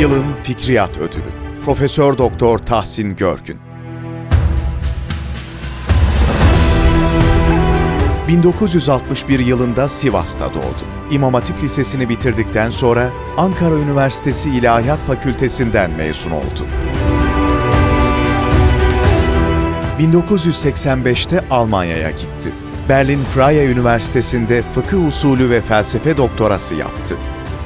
Yılın Fikriyat Ödülü Profesör Doktor Tahsin Görgün 1961 yılında Sivas'ta doğdu. İmam Hatip Lisesi'ni bitirdikten sonra Ankara Üniversitesi İlahiyat Fakültesinden mezun oldu. 1985'te Almanya'ya gitti. Berlin Freie Üniversitesi'nde fıkıh usulü ve felsefe doktorası yaptı.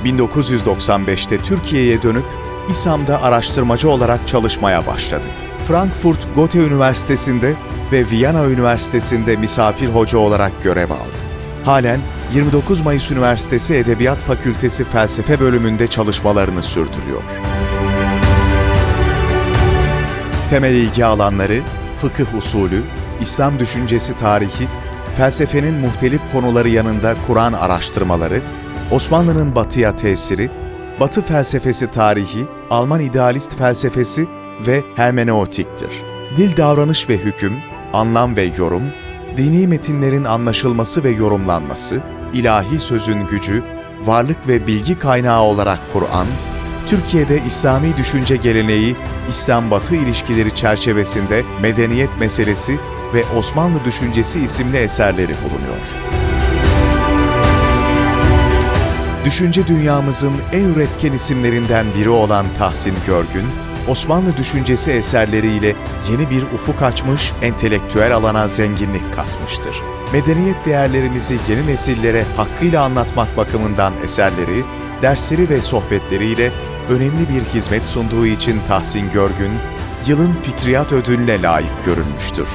1995'te Türkiye'ye dönüp İSAM'da araştırmacı olarak çalışmaya başladı. Frankfurt Goethe Üniversitesi'nde ve Viyana Üniversitesi'nde misafir hoca olarak görev aldı. Halen 29 Mayıs Üniversitesi Edebiyat Fakültesi Felsefe bölümünde çalışmalarını sürdürüyor. Temel ilgi alanları fıkıh usulü, İslam düşüncesi tarihi, felsefenin muhtelif konuları yanında Kur'an araştırmaları, Osmanlı'nın batıya tesiri, Batı felsefesi tarihi, Alman idealist felsefesi ve hermeneutiktir. Dil davranış ve hüküm, anlam ve yorum, dini metinlerin anlaşılması ve yorumlanması, ilahi sözün gücü, varlık ve bilgi kaynağı olarak Kur'an, Türkiye'de İslami düşünce geleneği, İslam-Batı ilişkileri çerçevesinde medeniyet meselesi ve Osmanlı düşüncesi isimli eserleri bulunuyor. Düşünce dünyamızın en üretken isimlerinden biri olan Tahsin Görgün, Osmanlı düşüncesi eserleriyle yeni bir ufuk açmış, entelektüel alana zenginlik katmıştır. Medeniyet değerlerimizi yeni nesillere hakkıyla anlatmak bakımından eserleri, dersleri ve sohbetleriyle önemli bir hizmet sunduğu için Tahsin Görgün, yılın Fikriyat Ödülüne layık görülmüştür.